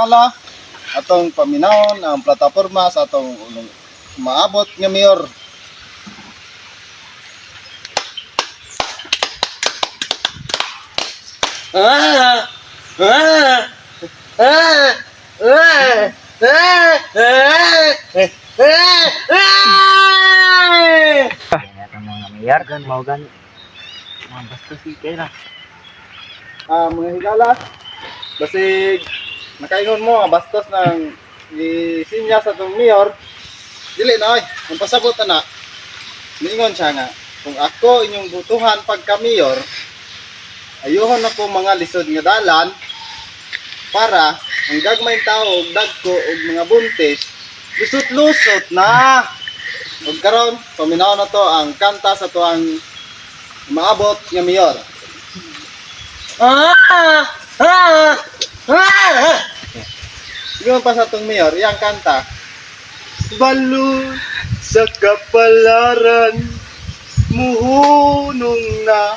higala atong paminawon ang plataporma sa atong maabot nga mayor. Ah! Ah! Ah! Ah! Ah! Ah! Ah! Ah, mga higala, basig nakaingon mo ang bastos ng isinya sa atong mayor. Dili na oy, ang pasabot na. Niingon siya nga, kung ako inyong butuhan pagka mayor, ayuhon ako mga lisod nga dalan para ang gagmayng tao og dagko og mga buntis lusot-lusot na. Ug karon paminaw na to ang kanta sa to ang maabot nga mayor. Ah! Ah! Siguro pa sa tong mayor, iyang kanta. Balo sa kapalaran, muhunong na.